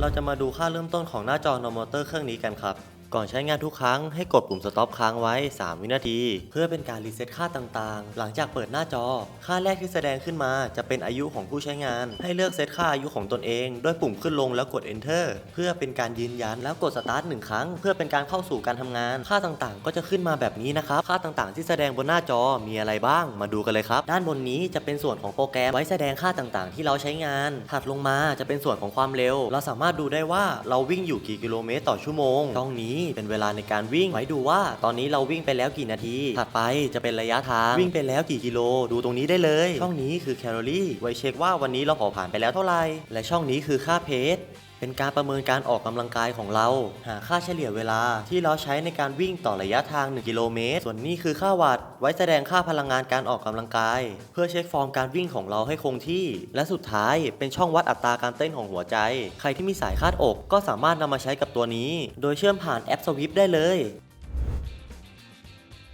เราจะมาดูค่าเริ่มต้นของหน้าจอมอเตอร์เครื่องนี้กันครับ ก่อนใช้งานทุกครั้งให้กดปุ่ม stop ค้างไว้ 3 วินาที เพื่อเป็นการรีเซ็ตค่าต่างๆ หลังจากเปิดหน้าจอ ค่าแรกที่แสดงขึ้นมาจะเป็นอายุของผู้ใช้งาน ให้เลือกเซตค่าอายุของตนเองด้วยปุ่มขึ้นลงแล้วกด enter เพื่อเป็นการยืนยันแล้วกด start หนึ่งครั้ง เพื่อเป็นการเข้าสู่การทำงาน ค่าต่างๆ ก็จะขึ้นมาแบบนี้นะครับ ค่าต่างๆ ที่แสดงบนหน้าจอมีอะไรบ้าง มาดูกันเลยครับ ด้านบนนี้จะเป็นส่วนของโปรแกรมไว้แสดงค่าต่างๆ ที่เราใช้งานถัดลงมาจะเป็นส่วนของความเร็ว เราสามารถดูได้ว่าเราวิ่งอยู่กี่กิโลเมตรต่อชั่วโมงช่องนี้เป็นเวลาในการวิ่งไว้ดูว่า ตอนนี้เราวิ่งไปแล้วกี่นาที ถัดไปจะเป็นระยะทางวิ่งไปแล้วกี่กิโล ดูตรงนี้ได้เลยช่องนี้คือแคลอรี่ไว้เช็คว่าวันนี้เราเผาผ่านไปแล้วเท่าไหร่และช่องนี้คือค่าเพจ เป็นการประเมินการออกกำลังกายของเรา หาค่าเฉลี่ยเวลาที่เราใช้ในการวิ่งต่อระยะทาง 1 กิโลเมตร ส่วนนี้คือค่าวัตต์ไว้แสดงค่าพลังงานการออกกำลังกาย เพื่อเช็คฟอร์มการวิ่งของเราให้คงที่ และสุดท้ายเป็นช่องวัดอัตราการเต้นของหัวใจ ใครที่มีสายคาดอกก็สามารถนำมาใช้กับตัวนี้ โดยเชื่อมผ่านแอปสวิฟได้เลย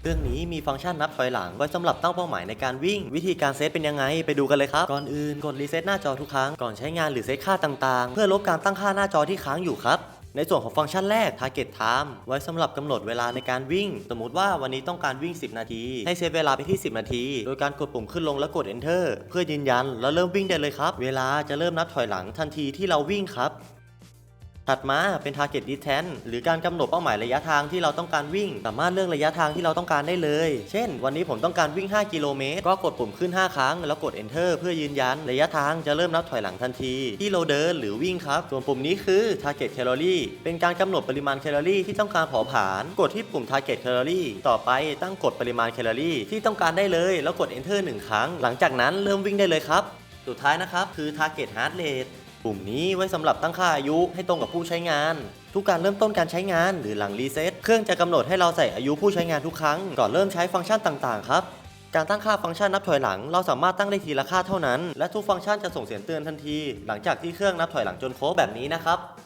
เครื่องนี้มีฟังก์ชันนับถอยหลังไว้สำหรับตั้งเป้าหมายในการวิ่ง วิธีการเซตเป็นยังไงไปดูกันเลยครับ ก่อนอื่นกดรีเซ็ตหน้าจอทุกครั้ง ก่อนใช้งานหรือเซตค่าต่างๆ เพื่อลบการตั้งค่าหน้าจอที่ค้างอยู่ครับในส่วนของฟังก์ชันแรก Target Time ไว้สำหรับกำหนดเวลาในการวิ่ง สมมติว่าวันนี้ต้องการวิ่ง 10 นาที ให้เซตเวลาไปที่ 10 นาที โดยการกดปุ่มขึ้นลงแล้วกด Enter เพื่อยืนยัน แล้วเริ่มวิ่งได้เลยครับ เวลาจะเริ่มนับถอยหลังทันทีที่เราวิ่งครับ ถัดมาเป็น target distance หรือการกำหนดเป้าหมายระยะทางที่เราต้องการวิ่ง สามารถเลือกระยะทางที่เราต้องการได้เลย เช่น วันนี้ผมต้องการวิ่ง 5 กิโลเมตร ก็กดปุ่มขึ้น 5 ครั้ง แล้วกด enter เพื่อยืนยัน ระยะทางจะเริ่มนับถอยหลังทันที ที่เราเดินหรือวิ่งครับ ส่วนปุ่มนี้คือ target calorie เป็นการกำหนดปริมาณแคลอรี่ที่ต้องการเผาผลาญ กดที่ปุ่ม target calorie ต่อไปตั้งกดปริมาณแคลอรี่ที่ต้องการได้เลย แล้วกด enter หนึ่งครั้ง หลังจากนั้นเริ่มวิ่งได้เลยครับ สุดท้ายนะครับคือ target heart rate ปุ่มนี้ไว้สำหรับตั้งค่าอายุให้ตรงกับผู้ใช้งาน ทุกการเริ่มต้นการใช้งานหรือหลังรีเซ็ตเครื่องจะกำหนดให้เราใส่อายุผู้ใช้งานทุกครั้งก่อนเริ่มใช้ฟังก์ชันต่างๆครับการตั้งค่าฟังก์ชันนับถอยหลัง เราสามารถตั้งได้ทีละค่าเท่านั้น และทุกฟังก์ชันจะส่งเสียงเตือนทันที หลังจากที่เครื่องนับถอยหลังจนครบแบบนี้นะครับ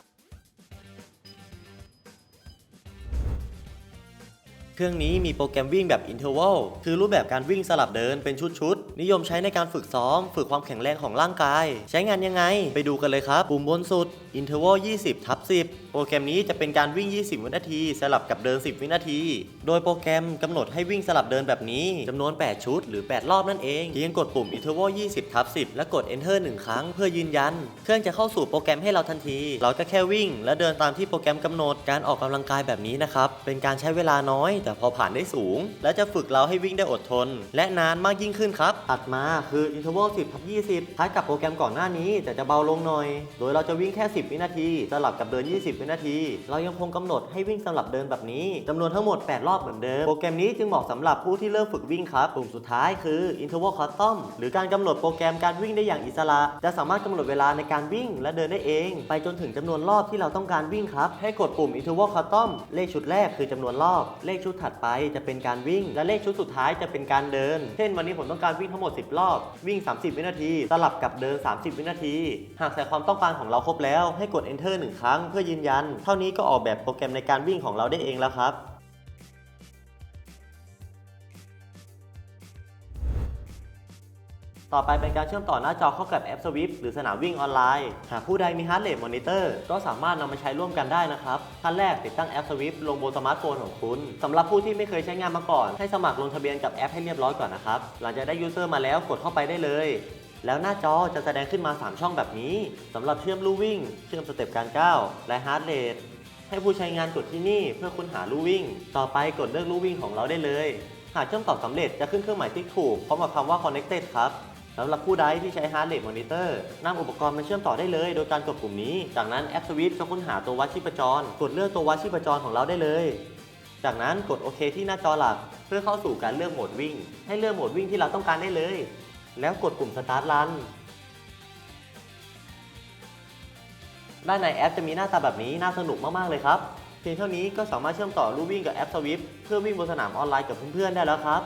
เครื่องนี้มีโปรแกรมวิ่งแบบ Interval คือรูปแบบการวิ่งสลับเดินเป็นชุดๆ นิยมใช้ในการฝึกซ้อม ฝึกความแข็งแรงของร่างกาย ใช้งานยังไง ไปดูกันเลยครับ ปุ่มบนสุด Interval 20ทับ10 โปรแกรมนี้จะเป็นการวิ่ง 20 วินาที สลับกับเดิน 10 วินาที โดยโปรแกรมกำหนดให้วิ่งสลับเดินแบบนี้จำนวน 8 ชุด หรือ 8 รอบนั่นเองเพียงกดปุ่ม Interval 20ทับ10 และกด Enter 1 ครั้งเพื่อยืนยัน เครื่องจะเข้าสู่โปรแกรมให้เราทันที เราก็แค่วิ่ง และเดินตามที่โปรแกรมกำหนดการออกกำลังกายแบบนี้นะครับเป็นการใช้เวลาน้อยแต่พอผ่านได้สูง และจะฝึกเราให้วิ่งได้อดทน และนานมากยิ่งขึ้นครับ ถัดมาคือ Interval 10ทับ20คล้ายกับโปรแกรมก่อนหน้านี้ แต่จะเบาลงหน่อย โดยเราจะวิ่งแค่ 10 วินาทีสลับกับเดิน 20 วินาที เรายังคงกำหนดให้วิ่งสลับเดินแบบนี้จำนวนทั้งหมด 8 รอบเหมือนเดิม โปรแกรมนี้จึงเหมาะสำหรับผู้ที่เริ่มฝึกวิ่งครับปุ่มสุดท้ายคือ Interval Custom หรือการกำหนดโปรแกรมการวิ่งได้อย่างอิสระ จะสามารถกำหนดเวลาในการวิ่งและเดินได้เอง ไปจนถึงจำนวนรอบที่เราต้องการวิ่งครับ ให้กดปุ่ม Interval Custom เลขชุดแรกคือจำนวนรอบ เลขชุดถัดไปจะเป็นการวิ่ง และเลขชุดสุดท้ายจะเป็นการเดิน เช่นวันนี้ผมต้องการวิ่งทั้งหมด 10 รอบ วิ่ง 30 วินาที สลับกับเดิน 30 วินาที หากใส่ความต้องการของเราครบแล้ว ให้กด Enter หนึ่งครั้งเพื่อยืนยัน เท่านี้ก็ออกแบบโปรแกรมในการวิ่งของเราได้เองแล้วครับ ต่อไปเป็นการเชื่อมต่อหน้าจอเข้ากับแอป Swift หรือสนามวิ่งออนไลน์ หากผู้ใดมี Heart Rate Monitor ก็สามารถนำมาใช้ร่วมกันได้นะครับขั้นแรกติดตั้งแอป Swift ลงบนสมาร์ทโฟนของคุณสำหรับผู้ที่ไม่เคยใช้งานมาก่อน ให้สมัครลงทะเบียนกับแอปให้เรียบร้อยก่อนนะครับหลังจากได้ User มาแล้วกดเข้าไปได้เลยแล้วหน้าจอจะแสดงขึ้นมา 3 ช่องแบบนี้สำหรับเชื่อมลู่วิ่ง เชื่อมสเต็ปการก้าวและ Heart Rate ให้ผู้ใช้งานกดที่นี่เพื่อค้นหาลู่วิ่ง ต่อไปกดเลือกลู่วิ่งของเราได้เลย หากเชื่อมต่อสำเร็จจะขึ้นเครื่องหมายติ๊กถูกพร้อมกับคำว่า connected ครับ สำหรับผู้ใดที่ใช้ Heart Rate Monitor นำอุปกรณ์มาเชื่อมต่อได้เลย โดยการกดปุ่มนี้ จากนั้นแอป Swift จะค้นหาตัววัดชีพจร กดเลือกตัววัดชีพจรของเราได้เลย จากนั้นกดโอเคที่หน้าจอหลัก เพื่อเข้าสู่การเลือกโหมดวิ่ง ให้เลือกโหมดวิ่งที่เราต้องการได้เลย แล้วกดปุ่ม Start Run ด้านในแอปจะมีหน้าตาแบบนี้น่าสนุกมาก ๆ เลยครับเพียงเท่านี้ก็สามารถเชื่อมต่อลู่วิ่งกับแอป Swift เพื่อวิ่งบนสนามออนไลน์กับเพื่อนๆได้แล้วครับ